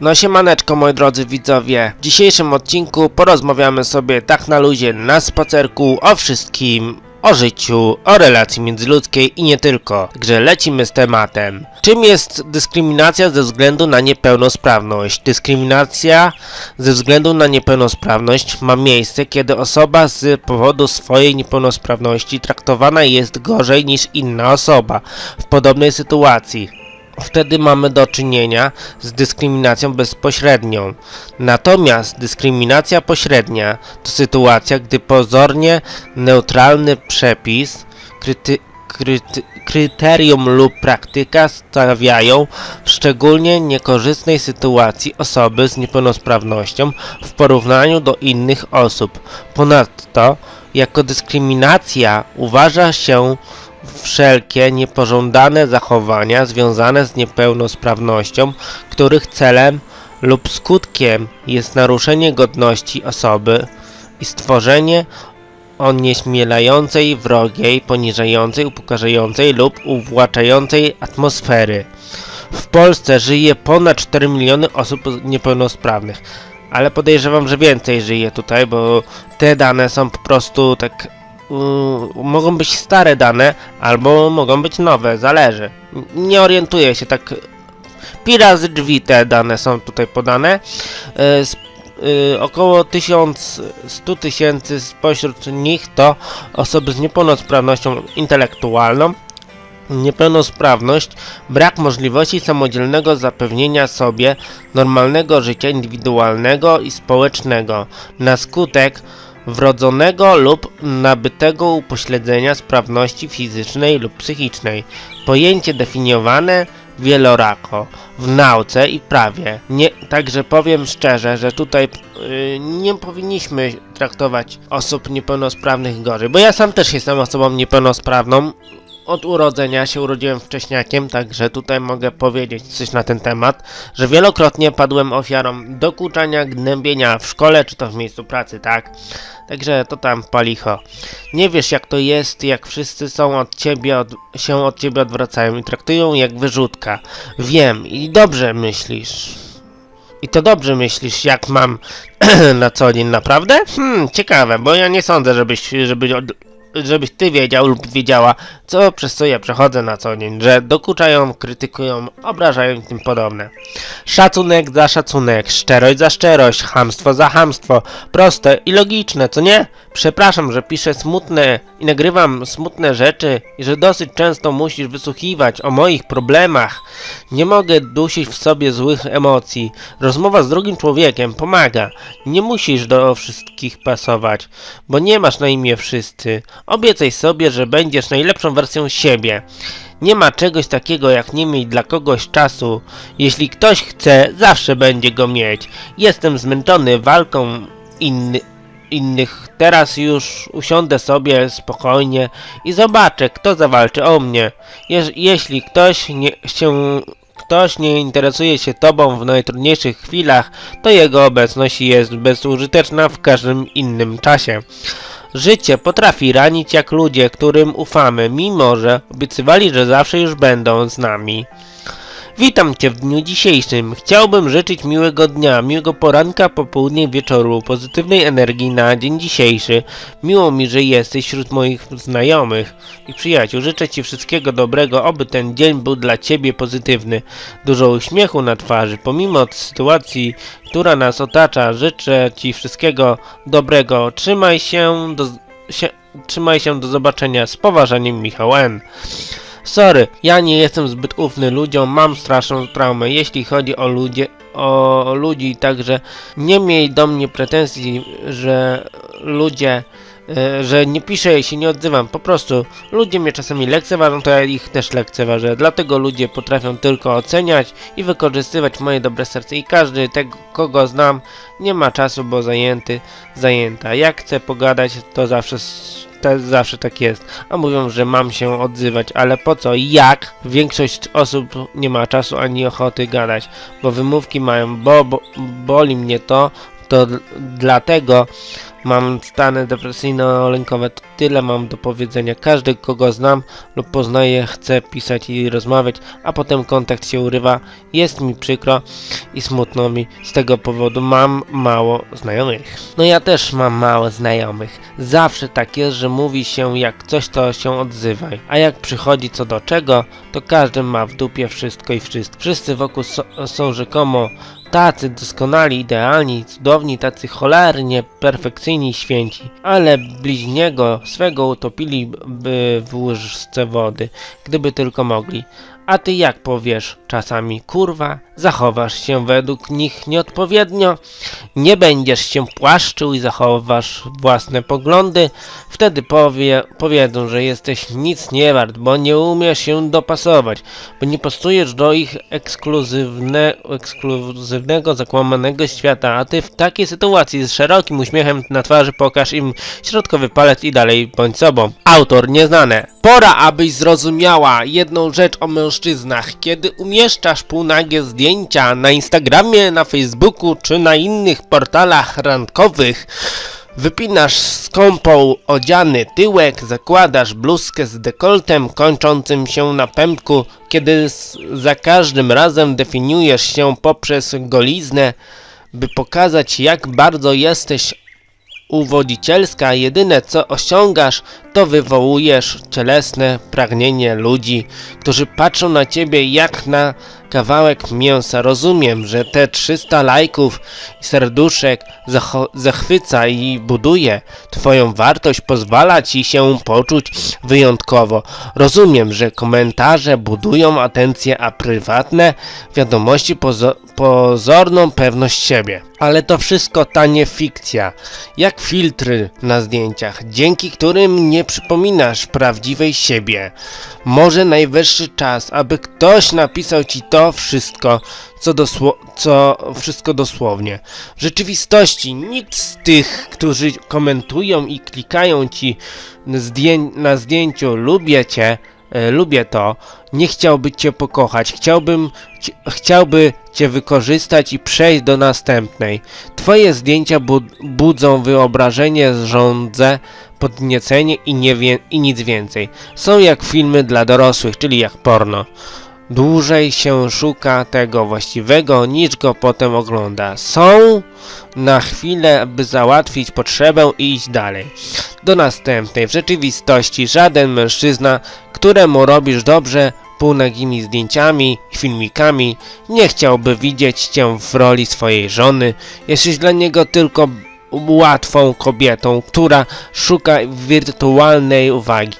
No siemaneczko moi drodzy widzowie. W dzisiejszym odcinku porozmawiamy sobie tak na luzie na spacerku o wszystkim. O życiu, o relacji międzyludzkiej i nie tylko. Także lecimy z tematem. Czym jest dyskryminacja ze względu na niepełnosprawność? Dyskryminacja ze względu na niepełnosprawność ma miejsce, kiedy osoba z powodu swojej niepełnosprawności traktowana jest gorzej niż inna osoba w podobnej sytuacji. Wtedy mamy do czynienia z dyskryminacją bezpośrednią. Natomiast dyskryminacja pośrednia to sytuacja, gdy pozornie neutralny przepis, kryty, kryty, kryterium lub praktyka stawiają w szczególnie niekorzystnej sytuacji osoby z niepełnosprawnością w porównaniu do innych osób. Ponadto, jako dyskryminacja uważa się wszelkie niepożądane zachowania związane z niepełnosprawnością, których celem lub skutkiem jest naruszenie godności osoby i stworzenie onieśmielającej, wrogiej, poniżającej, upokarzającej lub uwłaczającej atmosfery. W Polsce żyje ponad 4 miliony osób niepełnosprawnych, ale podejrzewam, że więcej żyje tutaj, bo te dane są po prostu tak mogą być stare dane, albo mogą być nowe, zależy. Nie orientuję się tak. Pi razy drzwi te dane są tutaj podane. Y, s- y, około 1100 tysięcy spośród nich to osoby z niepełnosprawnością intelektualną. Niepełnosprawność, brak możliwości samodzielnego zapewnienia sobie normalnego życia indywidualnego i społecznego na skutek wrodzonego lub nabytego upośledzenia sprawności fizycznej lub psychicznej. Pojęcie definiowane wielorako w nauce i prawie. Nie, także powiem szczerze, że tutaj y, nie powinniśmy traktować osób niepełnosprawnych gorzej, bo ja sam też jestem osobą niepełnosprawną. Od urodzenia się urodziłem wcześniakiem, także tutaj mogę powiedzieć coś na ten temat, że wielokrotnie padłem ofiarą dokuczania, gnębienia w szkole czy to w miejscu pracy, tak? Także to tam palicho. Nie wiesz jak to jest, jak wszyscy są od ciebie, od, się od ciebie odwracają i traktują jak wyrzutka. Wiem i dobrze myślisz. I to dobrze myślisz, jak mam na co dzień, naprawdę? Hmm, ciekawe, bo ja nie sądzę, żebyś, żeby, żebyś ty wiedział lub wiedziała, co przez co ja przechodzę na co dzień, że dokuczają, krytykują, obrażają i tym podobne. Szacunek za szacunek, szczerość za szczerość, chamstwo za chamstwo. Proste i logiczne, co nie? Przepraszam, że piszę smutne i nagrywam smutne rzeczy i że dosyć często musisz wysłuchiwać o moich problemach. Nie mogę dusić w sobie złych emocji. Rozmowa z drugim człowiekiem pomaga. Nie musisz do wszystkich pasować, bo nie masz na imię wszyscy. Obiecaj sobie, że będziesz najlepszą wersją siebie. Nie ma czegoś takiego jak nie mieć dla kogoś czasu. Jeśli ktoś chce, zawsze będzie go mieć. Jestem zmęczony walką inny, innych. Teraz już usiądę sobie spokojnie i zobaczę, kto zawalczy o mnie. Jeż, jeśli ktoś nie, się, ktoś nie interesuje się tobą w najtrudniejszych chwilach, to jego obecność jest bezużyteczna w każdym innym czasie. Życie potrafi ranić jak ludzie, którym ufamy, mimo że obiecywali, że zawsze już będą z nami. Witam Cię w dniu dzisiejszym. Chciałbym życzyć miłego dnia, miłego poranka, popołudnia wieczoru, pozytywnej energii na dzień dzisiejszy. Miło mi, że jesteś wśród moich znajomych i przyjaciół. Życzę Ci wszystkiego dobrego, oby ten dzień był dla Ciebie pozytywny. Dużo uśmiechu na twarzy, pomimo sytuacji, która nas otacza. Życzę Ci wszystkiego dobrego. Trzymaj się do, się, trzymaj się do zobaczenia. Z poważaniem Michał N. Sorry, ja nie jestem zbyt ufny ludziom, mam straszną traumę, jeśli chodzi o ludzie, o ludzi, także nie miej do mnie pretensji, że ludzie, że nie piszę i się nie odzywam, po prostu ludzie mnie czasami lekceważą, to ja ich też lekceważę, dlatego ludzie potrafią tylko oceniać i wykorzystywać moje dobre serce i każdy tego, kogo znam, nie ma czasu, bo zajęty, zajęta, jak chcę pogadać, to zawsze to zawsze tak jest. A mówią, że mam się odzywać, ale po co? Jak? Większość osób nie ma czasu ani ochoty gadać, bo wymówki mają, bo, bo boli mnie to, to dlatego, mam stany depresyjno-lękowe. To tyle mam do powiedzenia. Każdy, kogo znam lub poznaję, chce pisać i rozmawiać, a potem kontakt się urywa. Jest mi przykro i smutno mi z tego powodu. Mam mało znajomych. No ja też mam mało znajomych. Zawsze tak jest, że mówi się jak coś, to się odzywaj. A jak przychodzi co do czego, to każdy ma w dupie wszystko i wszystko. Wszyscy wokół so, są rzekomo tacy doskonali, idealni, cudowni, tacy cholernie perfekcyjni, święci. Ale bliźniego swego utopiliby w łyżce wody, gdyby tylko mogli. A ty jak powiesz czasami, kurwa, zachowasz się według nich nieodpowiednio, nie będziesz się płaszczył i zachowasz własne poglądy, wtedy powie, powiedzą, że jesteś nic nie wart, bo nie umiesz się dopasować, bo nie pasujesz do ich ekskluzywne, ekskluzywnego, zakłamanego świata, a ty w takiej sytuacji z szerokim uśmiechem na twarzy pokaż im środkowy palec i dalej bądź sobą. Autor nieznane. Pora, abyś zrozumiała jedną rzecz o mężczyznach. Kiedy umieszczasz półnagie zdjęcia na Instagramie, na Facebooku czy na innych portalach randkowych, Wypinasz skąpą odziany tyłek, zakładasz bluzkę z dekoltem kończącym się na pępku, kiedy za każdym razem definiujesz się poprzez goliznę, by pokazać jak bardzo jesteś uwodzicielska, jedyne co osiągasz, to wywołujesz cielesne pragnienie ludzi, którzy patrzą na ciebie jak na kawałek mięsa. Rozumiem, że te 300 lajków i serduszek zachwyca i buduje twoją wartość, pozwala ci się poczuć wyjątkowo. Rozumiem, że komentarze budują atencję, a prywatne wiadomości pozo- pozorną pewność siebie. Ale to wszystko tanie fikcja, jak filtry na zdjęciach, dzięki którym nie przypominasz prawdziwej siebie. Może najwyższy czas, aby ktoś napisał ci to wszystko, co, dosło- co wszystko dosłownie. W rzeczywistości nikt z tych, którzy komentują i klikają ci zdję- na zdjęciu lubię cię, e, lubię to, nie chciałby cię pokochać, chciałbym, ci- chciałby cię wykorzystać i przejść do następnej. Twoje zdjęcia bu- budzą wyobrażenie, żądzę, podniecenie i, nie i nic więcej. Są jak filmy dla dorosłych, czyli jak porno. Dłużej się szuka tego właściwego, niż go potem ogląda. Są na chwilę, by załatwić potrzebę i iść dalej. Do następnej. W rzeczywistości żaden mężczyzna, któremu robisz dobrze, półnagimi zdjęciami, filmikami, nie chciałby widzieć cię w roli swojej żony. Jesteś dla niego tylko łatwą kobietą, która szuka wirtualnej uwagi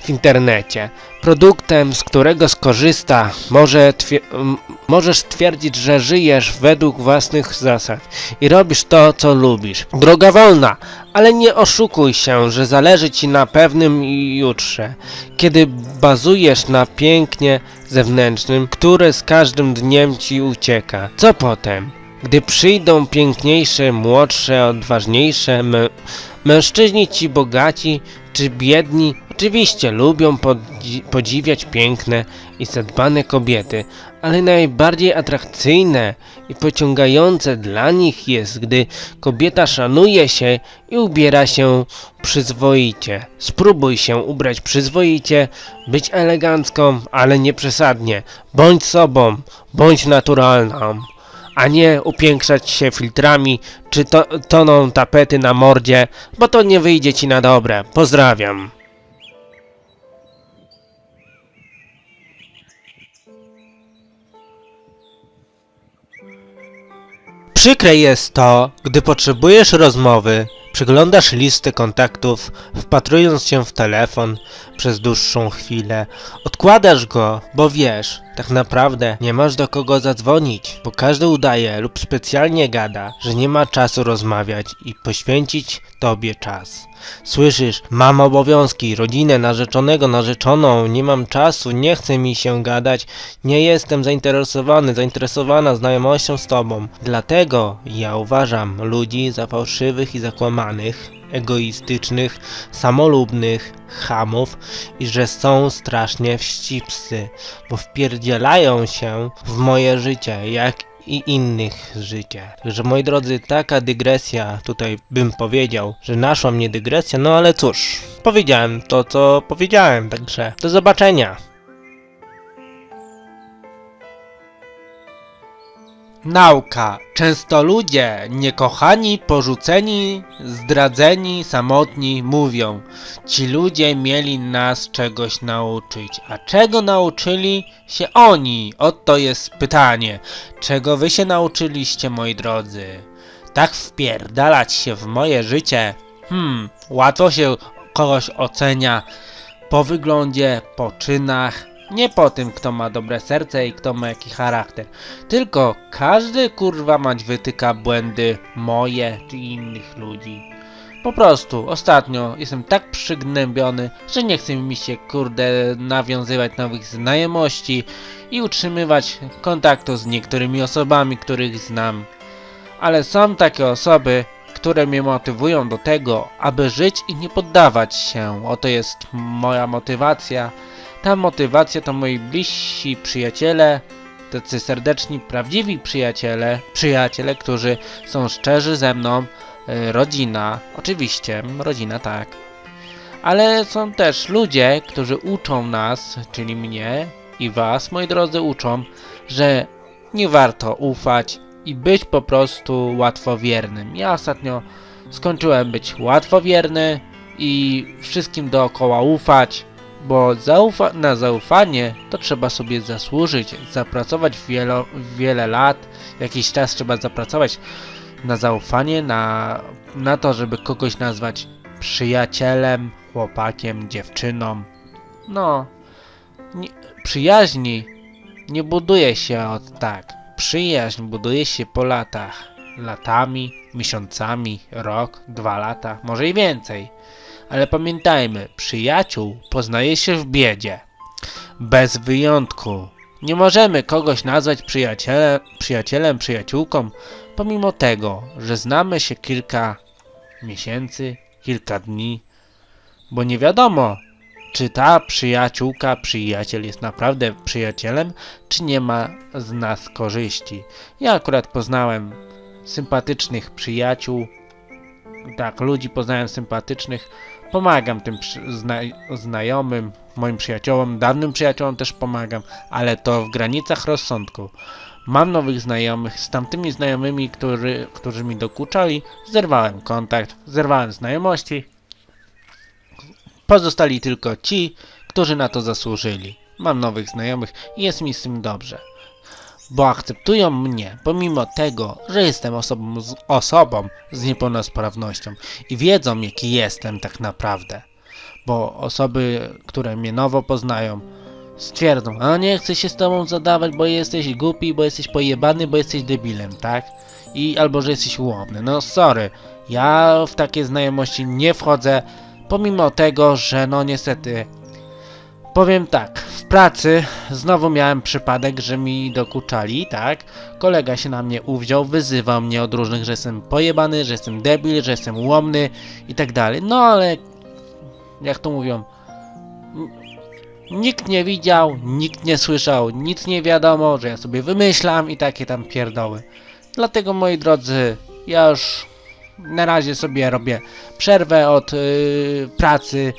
w internecie. Produktem, z którego skorzysta, może twie- m- możesz twierdzić, że żyjesz według własnych zasad i robisz to, co lubisz. Droga wolna, ale nie oszukuj się, że zależy ci na pewnym jutrze, kiedy bazujesz na pięknie zewnętrznym, które z każdym dniem ci ucieka. Co potem? Gdy przyjdą piękniejsze, młodsze, odważniejsze mę- mężczyźni ci bogaci czy biedni, oczywiście lubią podzi- podziwiać piękne i zadbane kobiety, ale najbardziej atrakcyjne i pociągające dla nich jest, gdy kobieta szanuje się i ubiera się przyzwoicie. Spróbuj się ubrać przyzwoicie, być elegancką, ale nie przesadnie. Bądź sobą, bądź naturalną a nie upiększać się filtrami czy to, toną tapety na mordzie, bo to nie wyjdzie ci na dobre. Pozdrawiam. Przykre jest to, gdy potrzebujesz rozmowy, przeglądasz listę kontaktów, wpatrując się w telefon przez dłuższą chwilę, odkładasz go, bo wiesz, tak naprawdę nie masz do kogo zadzwonić, bo każdy udaje lub specjalnie gada, że nie ma czasu rozmawiać i poświęcić tobie czas. Słyszysz, mam obowiązki, rodzinę, narzeczonego, narzeczoną, nie mam czasu, nie chce mi się gadać, nie jestem zainteresowany, zainteresowana znajomością z tobą. Dlatego ja uważam ludzi za fałszywych i zakłamanych, egoistycznych, samolubnych, chamów i że są strasznie wścibscy, bo wpierdzielają się w moje życie, jak i innych życie. Także moi drodzy, taka dygresja, tutaj bym powiedział, że naszła mnie dygresja, no ale cóż, powiedziałem to, co powiedziałem, także do zobaczenia. Nauka. Często ludzie, niekochani, porzuceni, zdradzeni, samotni, mówią: Ci ludzie mieli nas czegoś nauczyć. A czego nauczyli się oni? Oto jest pytanie. Czego wy się nauczyliście, moi drodzy? Tak wpierdalać się w moje życie? Hmm, łatwo się kogoś ocenia po wyglądzie, po czynach, nie po tym, kto ma dobre serce i kto ma jaki charakter. Tylko każdy kurwa mać wytyka błędy moje czy innych ludzi. Po prostu, ostatnio jestem tak przygnębiony, że nie chce mi się kurde nawiązywać nowych znajomości i utrzymywać kontaktu z niektórymi osobami, których znam. Ale są takie osoby, które mnie motywują do tego, aby żyć i nie poddawać się. Oto jest moja motywacja. Ta motywacja to moi bliżsi przyjaciele, tacy serdeczni, prawdziwi przyjaciele, przyjaciele, którzy są szczerzy ze mną, e, rodzina, oczywiście, rodzina tak. Ale są też ludzie, którzy uczą nas, czyli mnie i was, moi drodzy, uczą, że nie warto ufać i być po prostu łatwowiernym. Ja ostatnio skończyłem być łatwowierny i wszystkim dookoła ufać, bo zaufa na zaufanie to trzeba sobie zasłużyć, zapracować wielo wiele lat, jakiś czas trzeba zapracować na zaufanie, na, na to, żeby kogoś nazwać przyjacielem, chłopakiem, dziewczyną. No, nie, przyjaźni nie buduje się od tak. Przyjaźń buduje się po latach. Latami, miesiącami, rok, dwa lata, może i więcej. Ale pamiętajmy, przyjaciół poznaje się w biedzie. Bez wyjątku. Nie możemy kogoś nazwać przyjacielem, przyjacielem, przyjaciółką, pomimo tego, że znamy się kilka miesięcy, kilka dni, bo nie wiadomo, czy ta przyjaciółka, przyjaciel jest naprawdę przyjacielem, czy nie ma z nas korzyści. Ja akurat poznałem sympatycznych przyjaciół, tak, ludzi poznałem sympatycznych, pomagam tym zna, znajomym, moim przyjaciołom, dawnym przyjaciołom też pomagam, ale to w granicach rozsądku. Mam nowych znajomych, z tamtymi znajomymi, którzy, którzy mi dokuczali, zerwałem kontakt, zerwałem znajomości, Pozostali tylko ci, którzy na to zasłużyli. Mam nowych znajomych i jest mi z tym dobrze. Bo akceptują mnie, pomimo tego, że jestem osobą z, osobą z niepełnosprawnością i wiedzą, jaki jestem tak naprawdę. Bo osoby, które mnie nowo poznają, stwierdzą, a nie chcę się z tobą zadawać, bo jesteś głupi, bo jesteś pojebany, bo jesteś debilem, tak? I albo, że jesteś ułomny. No sorry, ja w takie znajomości nie wchodzę, pomimo tego, że no niestety powiem tak, w pracy znowu miałem przypadek, że mi dokuczali, tak? Kolega się na mnie uwziął, wyzywał mnie od różnych, że jestem pojebany, że jestem debil, że jestem łomny i tak dalej. No ale jak to mówią, nikt nie widział, nikt nie słyszał, nic nie wiadomo, że ja sobie wymyślam i takie tam pierdoły. Dlatego moi drodzy, ja już na razie sobie robię przerwę od y, pracy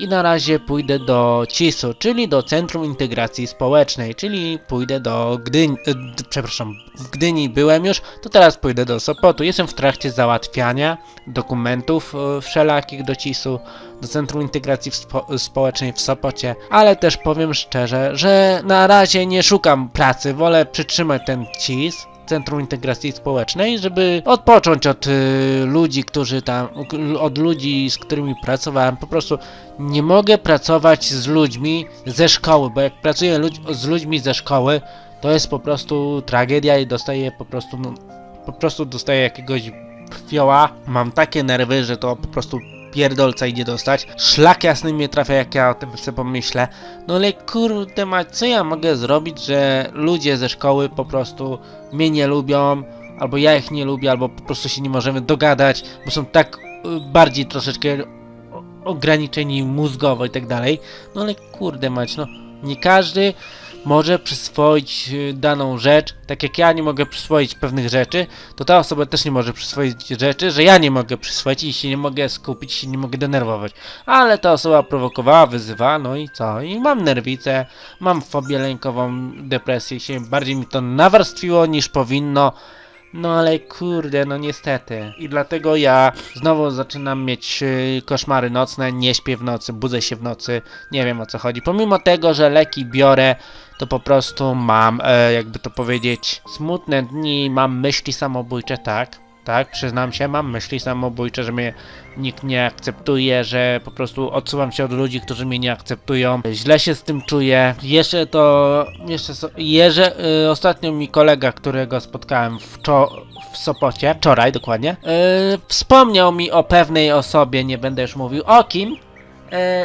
i na razie pójdę do CIS-u, czyli do Centrum Integracji Społecznej, czyli pójdę do Gdyni, d- przepraszam, w Gdyni byłem już, to teraz pójdę do Sopotu. Jestem w trakcie załatwiania dokumentów y, wszelakich do CIS-u, do Centrum Integracji spo, Społecznej w Sopocie, ale też powiem szczerze, że na razie nie szukam pracy, wolę przytrzymać ten CIS, Centrum Integracji Społecznej, żeby odpocząć od y, ludzi, którzy tam, od ludzi, z którymi pracowałem. Po prostu nie mogę pracować z ludźmi ze szkoły, bo jak pracuję ludź, z ludźmi ze szkoły, to jest po prostu tragedia i dostaję po prostu, no, po prostu dostaję jakiegoś fioła. Mam takie nerwy, że to po prostu pierdolca idzie dostać. Szlak jasny mnie trafia, jak ja o tym sobie pomyślę. No ale kurde mać, co ja mogę zrobić, że ludzie ze szkoły po prostu mnie nie lubią, albo ja ich nie lubię, albo po prostu się nie możemy dogadać, bo są tak y, bardziej troszeczkę ograniczeni mózgowo i tak dalej. No ale kurde mać, no nie każdy może przyswoić y, daną rzecz, tak jak ja nie mogę przyswoić pewnych rzeczy, to ta osoba też nie może przyswoić rzeczy, że ja nie mogę przyswoić i się nie mogę skupić, się nie mogę denerwować. Ale ta osoba prowokowała, wyzywała, no i co? I mam nerwicę, mam fobię lękową, depresję, się bardziej mi to nawarstwiło niż powinno. No ale kurde, no niestety. I dlatego ja znowu zaczynam mieć yy, koszmary nocne, nie śpię w nocy, budzę się w nocy, nie wiem o co chodzi. Pomimo tego, że leki biorę, to po prostu mam, e, jakby to powiedzieć, smutne dni, mam myśli samobójcze, tak. Tak, przyznam się, mam myśli samobójcze, że mnie nikt nie akceptuje, że po prostu odsuwam się od ludzi, którzy mnie nie akceptują. Źle się z tym czuję. Jeszcze to, jeszcze, so, jeszcze y, ostatnio mi kolega, którego spotkałem w, w Sopocie, wczoraj dokładnie, y, wspomniał mi o pewnej osobie, nie będę już mówił o kim,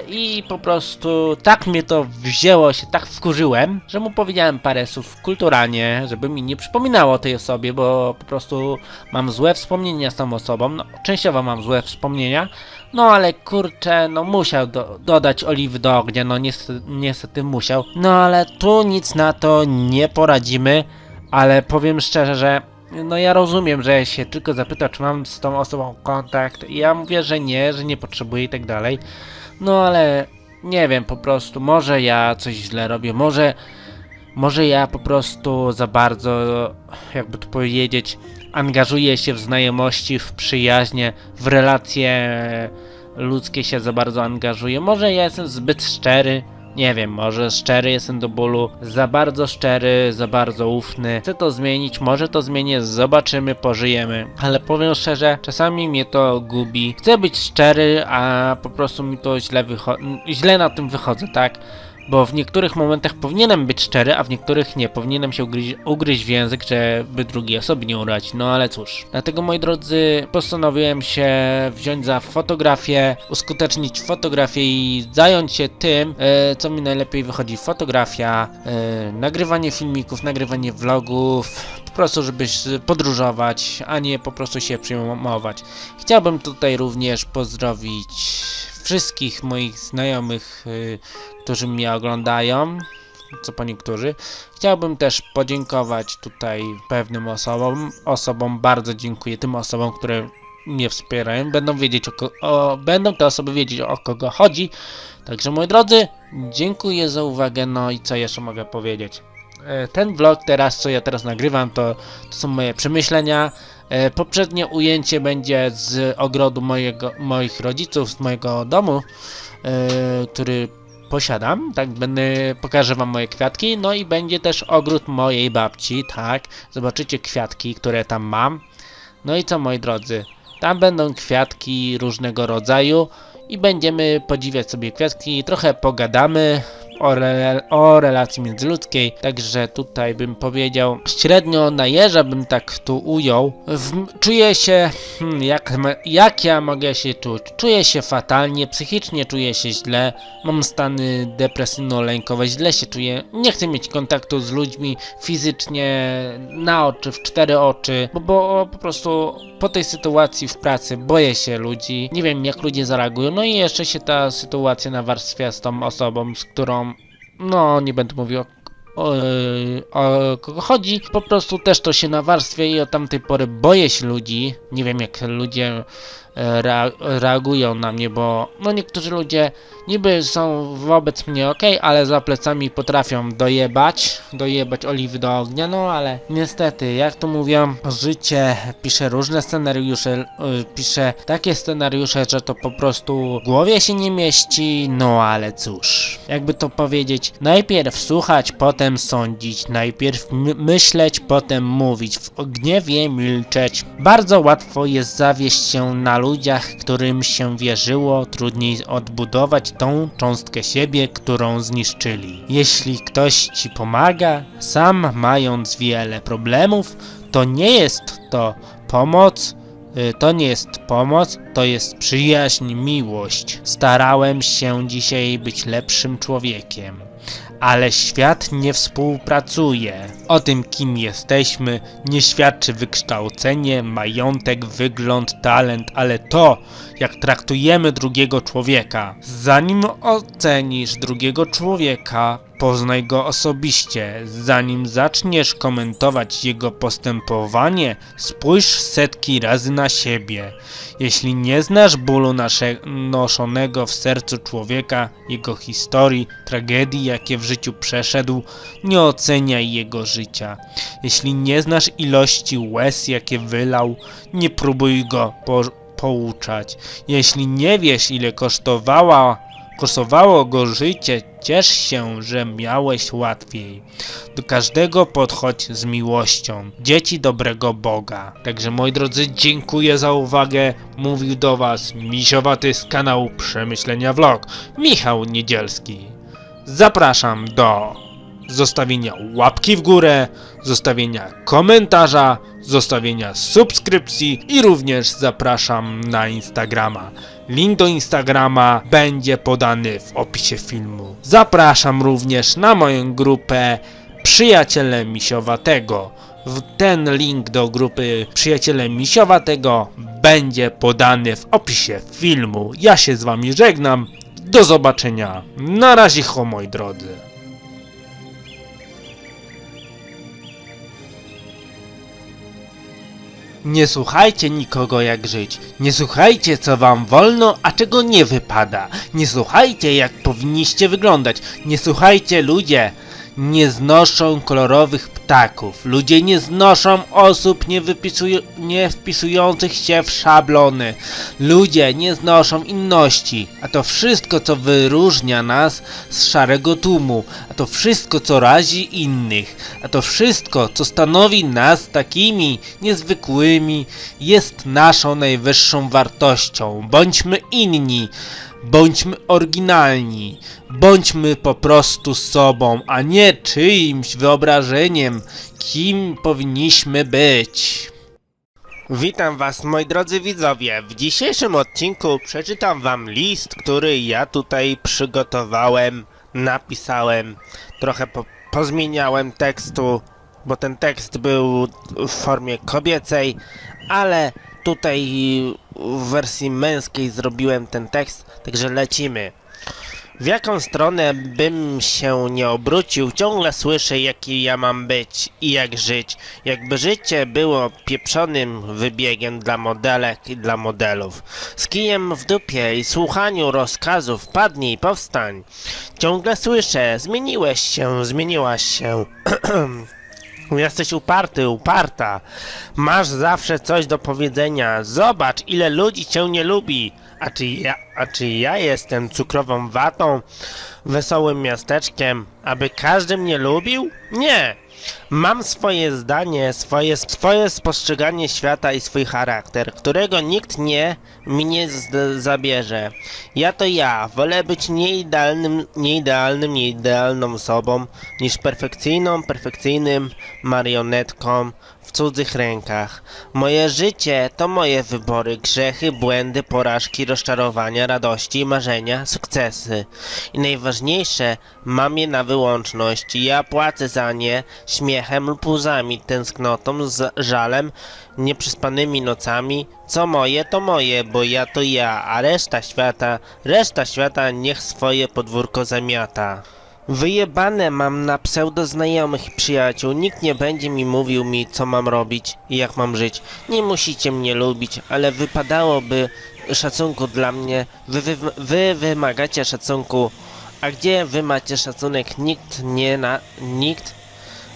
I po prostu tak mnie to wzięło, się tak wkurzyłem, że mu powiedziałem parę słów kulturalnie, żeby mi nie przypominało tej osobie, bo po prostu mam złe wspomnienia z tą osobą. No, częściowo mam złe wspomnienia, no ale kurczę, no musiał do, dodać oliwy do ognia, no niestety, niestety musiał. No ale tu nic na to nie poradzimy, ale powiem szczerze, że no ja rozumiem, że się tylko zapyta, czy mam z tą osobą kontakt. I ja mówię, że nie, że nie potrzebuję i tak dalej. No ale nie wiem, po prostu może ja coś źle robię, może może ja po prostu za bardzo, jakby to powiedzieć, angażuję się w znajomości, w przyjaźnie, w relacje ludzkie się za bardzo angażuję. Może ja jestem zbyt szczery, nie wiem, może szczery jestem do bólu, za bardzo szczery, za bardzo ufny. Chcę to zmienić, może to zmienię, zobaczymy, pożyjemy. Ale powiem szczerze, czasami mnie to gubi. Chcę być szczery, a po prostu mi to źle wychodzi, źle na tym wychodzę, tak? Bo w niektórych momentach powinienem być szczery, a w niektórych nie. Powinienem się ugryźć, w język, żeby drugiej osoby nie urazić. No ale cóż. Dlatego moi drodzy, postanowiłem się wziąć za fotografię, uskutecznić fotografię i zająć się tym, e, co mi najlepiej wychodzi. Fotografia, e, nagrywanie filmików, nagrywanie vlogów, po prostu żebyś podróżować, a nie po prostu się przyjmować. Chciałbym tutaj również pozdrowić wszystkich moich znajomych, y, którzy mnie oglądają, co po niektórzy. Chciałbym też podziękować tutaj pewnym osobom. Osobom bardzo dziękuję tym osobom, które mnie wspierają. Będą wiedzieć o, o będą te osoby wiedzieć o kogo chodzi. Także moi drodzy, dziękuję za uwagę. No i co jeszcze mogę powiedzieć? E, Ten vlog teraz, co ja teraz nagrywam, to, to są moje przemyślenia. E, Poprzednie ujęcie będzie z ogrodu mojego, moich rodziców, z mojego domu, e, który posiadam. Tak, będę, pokażę wam moje kwiatki. No i będzie też ogród mojej babci, tak. Zobaczycie kwiatki, które tam mam. No i co moi drodzy, tam będą kwiatki różnego rodzaju i będziemy podziwiać sobie kwiatki, trochę pogadamy o, rela o relacji międzyludzkiej, także tutaj bym powiedział średnio na jeża bym tak tu ujął. W, czuję się, hmm, jak, jak ja mogę się czuć? Czuję się fatalnie, psychicznie czuję się źle, mam stany depresyjno-lękowe, źle się czuję, nie chcę mieć kontaktu z ludźmi fizycznie, na oczy, w cztery oczy, bo, bo po prostu po tej sytuacji w pracy boję się ludzi, nie wiem jak ludzie zareagują, no i jeszcze się ta sytuacja nawarstwia z tą osobą, z którą, no nie będę mówił o o, o kogo chodzi, po prostu też to się nawarstwia i od tamtej pory boję się ludzi. Nie wiem jak ludzie reagują na mnie, bo no niektórzy ludzie niby są wobec mnie ok, ale za plecami potrafią dojebać, dojebać oliwy do ognia, no ale niestety, jak to mówią, życie pisze różne scenariusze, y, pisze takie scenariusze, że to po prostu w głowie się nie mieści, no ale cóż, jakby to powiedzieć, najpierw słuchać, potem sądzić, najpierw my- myśleć, potem mówić, w gniewie milczeć. Bardzo łatwo jest zawieść się na ludziach, którym się wierzyło, trudniej odbudować tą cząstkę siebie, którą zniszczyli. Jeśli ktoś ci pomaga, sam mając wiele problemów, to nie jest to pomoc, y, to nie jest pomoc, to jest przyjaźń, miłość. Starałem się dzisiaj być lepszym człowiekiem. Ale świat nie współpracuje. O tym, kim jesteśmy, nie świadczy wykształcenie, majątek, wygląd, talent, ale to, jak traktujemy drugiego człowieka. Zanim ocenisz drugiego człowieka, Poznaj go osobiście. Zanim zaczniesz komentować jego postępowanie, spójrz setki razy na siebie. Jeśli nie znasz bólu noszonego w sercu człowieka, jego historii, tragedii, jakie w życiu przeszedł, nie oceniaj jego życia. Jeśli nie znasz ilości łez, jakie wylał, nie próbuj go po, pouczać. Jeśli nie wiesz, ile kosztowała Kosztowało go życie, ciesz się, że miałeś łatwiej. Do każdego podchodź z miłością. Dzieci dobrego Boga. Także moi drodzy, dziękuję za uwagę. Mówił do was misiowaty z kanału Przemyślenia Vlog, Michał Niedzielski. Zapraszam do zostawienia łapki w górę, zostawienia komentarza, zostawienia subskrypcji i również zapraszam na Instagrama. Link do Instagrama będzie podany w opisie filmu. Zapraszam również na moją grupę Przyjaciele Misiowatego. Ten link do grupy Przyjaciele Misiowatego będzie podany w opisie filmu. Ja się z wami żegnam. Do zobaczenia. Na razie, ho moi drodzy. Nie słuchajcie nikogo jak żyć. Nie słuchajcie co wam wolno, a czego nie wypada. Nie słuchajcie jak powinniście wyglądać. Nie słuchajcie ludzie. Nie znoszą kolorowych ptaków. Ludzie nie znoszą osób nie, nie wpisujących się w szablony. Ludzie nie znoszą inności. A to wszystko co wyróżnia nas z szarego tłumu. A to wszystko co razi innych. A to wszystko co stanowi nas takimi niezwykłymi jest naszą najwyższą wartością. Bądźmy inni. Bądźmy oryginalni, bądźmy po prostu sobą, a nie czyimś wyobrażeniem, kim powinniśmy być. Witam Was, moi drodzy widzowie. W dzisiejszym odcinku przeczytam Wam list, który ja tutaj przygotowałem, napisałem, trochę po pozmieniałem tekstu, bo ten tekst był w formie kobiecej, ale tutaj w wersji męskiej zrobiłem ten tekst, także lecimy. W jaką stronę bym się nie obrócił, ciągle słyszę, jaki ja mam być i jak żyć. Jakby życie było pieprzonym wybiegiem dla modelek i dla modelów. Z kijem w dupie i słuchaniu rozkazów, padnij, powstań. Ciągle słyszę, zmieniłeś się, zmieniłaś się. Jesteś uparty, uparta. Masz zawsze coś do powiedzenia. Zobacz, ile ludzi cię nie lubi. A czy ja, a czy ja jestem cukrową watą, wesołym miasteczkiem, aby każdy mnie lubił? Nie. Mam swoje zdanie, swoje, swoje spostrzeganie świata i swój charakter, którego nikt nie mnie z- zabierze. Ja to ja, wolę być nieidealnym, nieidealnym, nieidealną osobą, niż perfekcyjną, perfekcyjnym marionetką cudzych rękach. Moje życie to moje wybory, grzechy, błędy, porażki, rozczarowania, radości, marzenia, sukcesy. I najważniejsze, mam je na wyłączność. Ja płacę za nie śmiechem lub łzami, tęsknotą, z żalem, nieprzespanymi nocami. Co moje, to moje, bo ja to ja, a reszta świata, reszta świata niech swoje podwórko zamiata. Wyjebane mam na pseudoznajomych i przyjaciół. Nikt nie będzie mi mówił mi, co mam robić i jak mam żyć. Nie musicie mnie lubić, ale wypadałoby szacunku dla mnie. Wy, wy, wy wymagacie szacunku. A gdzie wy macie szacunek? Nikt nie na... Nikt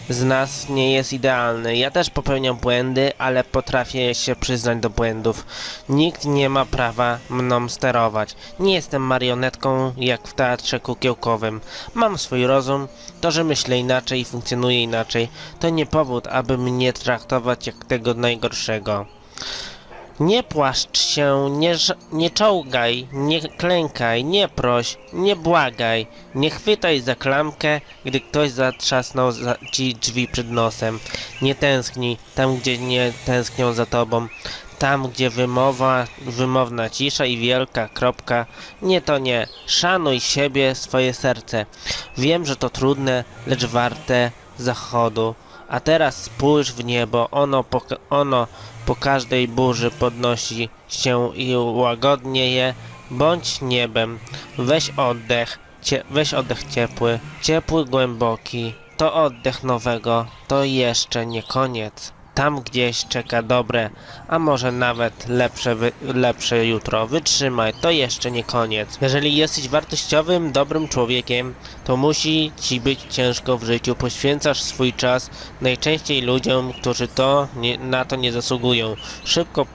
z nas nie jest idealny. Ja też popełniam błędy, ale potrafię się przyznać do błędów. Nikt nie ma prawa mną sterować. Nie jestem marionetką jak w teatrze kukiełkowym. Mam swój rozum. To, że myślę inaczej i funkcjonuję inaczej, to nie powód, aby mnie traktować jak tego najgorszego. Nie płaszcz się, nie, nie czołgaj, nie klękaj, nie proś, nie błagaj, nie chwytaj za klamkę, gdy ktoś zatrzasnął za ci drzwi przed nosem. Nie tęsknij tam, gdzie nie tęsknią za tobą. Tam, gdzie wymowa, wymowna cisza i wielka kropka. Nie to nie. Szanuj siebie, swoje serce. Wiem, że to trudne, lecz warte zachodu. A teraz spójrz w niebo, ono ono po każdej burzy podnosi się i łagodnie je. Bądź niebem, weź oddech, cie- weź oddech ciepły, ciepły, głęboki. To oddech nowego, to jeszcze nie koniec. Tam gdzieś czeka dobre, a może nawet lepsze, lepsze jutro. Wytrzymaj, to jeszcze nie koniec. Jeżeli jesteś wartościowym, dobrym człowiekiem, to musi ci być ciężko w życiu. Poświęcasz swój czas najczęściej ludziom, którzy to nie, na to nie zasługują. Szybko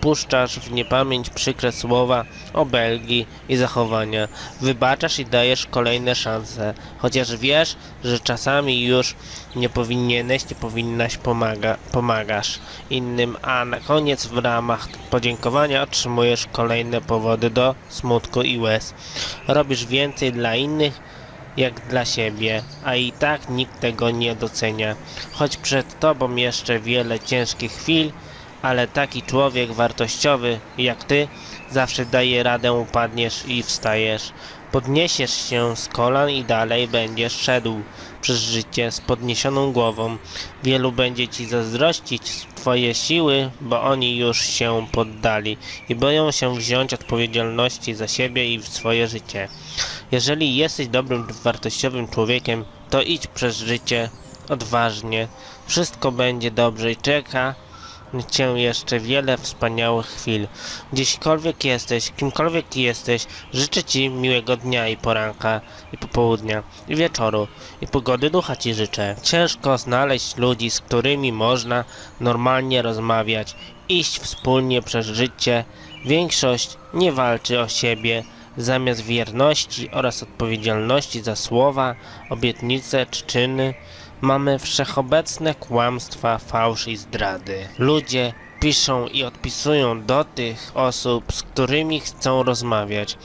puszczasz w niepamięć przykre słowa, obelgi i zachowania. Wybaczasz i dajesz kolejne szanse, chociaż wiesz, że czasami już nie powinieneś, nie powinnaś pomaga, pomagasz innym, a na koniec w ramach podziękowania otrzymujesz kolejne powody do smutku i łez. Robisz więcej dla innych, jak dla siebie, a i tak nikt tego nie docenia. Choć przed tobą jeszcze wiele ciężkich chwil, ale taki człowiek wartościowy jak ty zawsze daje radę, upadniesz i wstajesz. Podniesiesz się z kolan i dalej będziesz szedł przez życie z podniesioną głową. Wielu będzie ci zazdrościć twoje siły, bo oni już się poddali i boją się wziąć odpowiedzialności za siebie i swoje życie. Jeżeli jesteś dobrym, wartościowym człowiekiem, to idź przez życie odważnie. Wszystko będzie dobrze i czeka cię jeszcze wiele wspaniałych chwil. Gdzieśkolwiek jesteś, kimkolwiek jesteś, życzę ci miłego dnia i poranka, i popołudnia, i wieczoru, i pogody ducha ci życzę. Ciężko znaleźć ludzi, z którymi można normalnie rozmawiać, iść wspólnie przez życie. Większość nie walczy o siebie, zamiast wierności oraz odpowiedzialności za słowa, obietnice czy czyny, mamy wszechobecne kłamstwa, fałsz i zdrady. Ludzie piszą i odpisują do tych osób, z którymi chcą rozmawiać.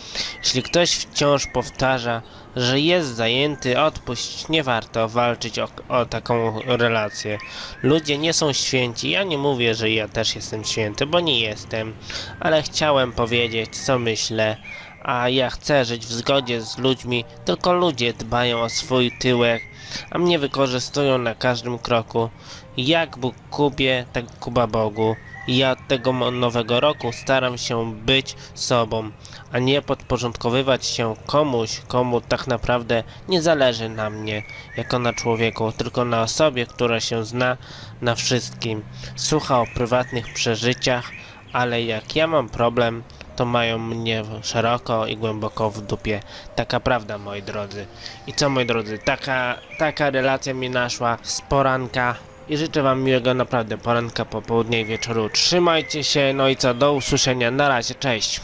Jeśli ktoś wciąż powtarza, że jest zajęty, odpuść, nie warto walczyć o, o taką relację. Ludzie nie są święci. Ja nie mówię, że ja też jestem święty, bo nie jestem, ale chciałem powiedzieć, co myślę. A ja chcę żyć w zgodzie z ludźmi, tylko ludzie dbają o swój tyłek, a mnie wykorzystują na każdym kroku. Jak Bóg Kubie, tak Kuba Bogu. Ja od tego nowego roku staram się być sobą, a nie podporządkowywać się komuś, komu tak naprawdę nie zależy na mnie, jako na człowieku, tylko na osobie, która się zna na wszystkim. Słucha o prywatnych przeżyciach, ale jak ja mam problem, to mają mnie szeroko i głęboko w dupie. Taka prawda, moi drodzy. I co, moi drodzy, taka, taka relacja mi naszła z poranka. I życzę wam miłego naprawdę poranka, popołudnia i wieczoru. Trzymajcie się, no i co, do usłyszenia. Na razie, cześć.